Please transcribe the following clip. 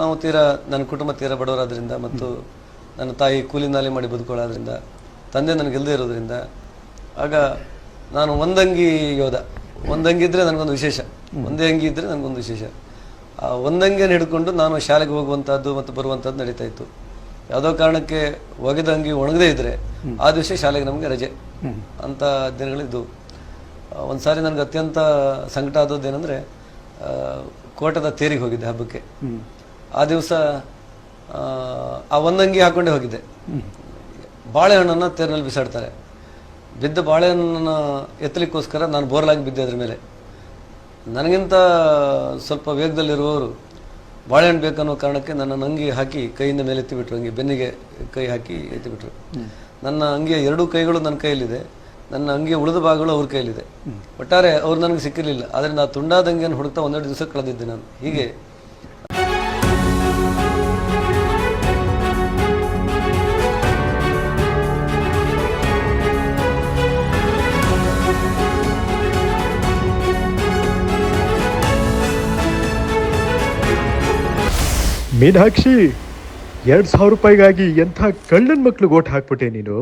ನಾವು ತೀರಾ ನನ್ನ ಕುಟುಂಬ ತೀರಾ ಬಡವರಾದ್ರಿಂದ ಮತ್ತು ನನ್ನ ತಾಯಿ ಕೂಲಿ ನಾಲಿ ಮಾಡಿ ಬದುಕೊಳ್ಳೋದ್ರಿಂದ ತಂದೆ ನನಗೆ ಇಲ್ಲದೆ ಇರೋದ್ರಿಂದ ಆಗ ನಾನು ಒಂದಂಗಿ ಯೋಧ. ಒಂದಂಗಿ ಇದ್ದರೆ ನನಗೊಂದು ವಿಶೇಷ. ಒಂದೇ ಅಂಗಿ ಇದ್ದರೆ ನನಗೊಂದು ವಿಶೇಷ. ಆ ಒಂದಂಗಿಯನ್ನು ಹಿಡ್ಕೊಂಡು ನಾನು ಶಾಲೆಗೆ ಹೋಗುವಂಥದ್ದು ಮತ್ತು ಬರುವಂಥದ್ದು ನಡೀತಾ ಇತ್ತು. ಯಾವುದೋ ಕಾರಣಕ್ಕೆ ಒಗೆದ ಅಂಗಿ ಒಣಗದೇ ಇದ್ರೆ ಆ ದಿವಸ ಶಾಲೆಗೆ ನಮಗೆ ರಜೆ ಅಂತ ದಿನಗಳಿದ್ದು. ಒಂದು ಸಾರಿ ನನಗೆ ಅತ್ಯಂತ ಸಂಕಟ ಆದದ್ದು ಏನಂದರೆ ಕೋಟದ ತೇರಿಗೆ ಹೋಗಿದ್ದೆ ಹಬ್ಬಕ್ಕೆ. ಆ ದಿವಸ ಆ ಒಂದಂಗಿ ಹಾಕೊಂಡೇ ಹೋಗಿದ್ದೆ. ಬಾಳೆಹಣ್ಣನ್ನು ತೇರಿನಲ್ಲಿ ಬಿಸಾಡ್ತಾರೆ. ಬಿದ್ದ ಬಾಳೆಹಣ್ಣನ್ನು ಎತ್ತಲಿಕ್ಕೋಸ್ಕರ ನಾನು ಬೋರ್ಲಾಗಿ ಬಿದ್ದೆ ಅದ್ರ ಮೇಲೆ. ನನಗಿಂತ ಸ್ವಲ್ಪ ವೇಗದಲ್ಲಿರುವವರು ಬಾಳೆಹಣ್ಣು ಬೇಕನ್ನೋ ಕಾರಣಕ್ಕೆ ನನ್ನ ಅಂಗಿ ಹಾಕಿ ಕೈಯಿಂದ ಮೇಲೆ ಎತ್ತಿಬಿಟ್ರು. ಹಂಗೆ ಬೆನ್ನಿಗೆ ಕೈ ಹಾಕಿ ಎತ್ತಿಬಿಟ್ರು. ನನ್ನ ಅಂಗಿಯ ಎರಡೂ ಕೈಗಳು ನನ್ನ ಕೈಯಲ್ಲಿದೆ. ನನ್ನ ಅಂಗಿಯ ಉಳಿದ ಭಾಗಗಳು ಅವ್ರ ಕೈಯಲ್ಲಿದೆ. ಒಟ್ಟಾರೆ ಅವ್ರು ನನಗೆ ಸಿಕ್ಕಿರಲಿಲ್ಲ. ಆದರೆ ನಾನು ತುಂಡಾದಂಗಿಯನ್ನು ಹುಡುಕ್ತಾ ಒಂದೆರಡು ದಿವಸ ಕಳೆದಿದ್ದೆ ನಾನು. ಹೀಗೆ ಮೀನಾಕ್ಷಿ ಎರಡ್ ಸಾವಿರ ರೂಪಾಯಿಗಾಗಿ ಎಂಥ ಕಳ್ಳನ ಮಕ್ಳಿಗೆ ಓಟ್ ಹಾಕ್ಬಿಟ್ಟೆ ನೀನು?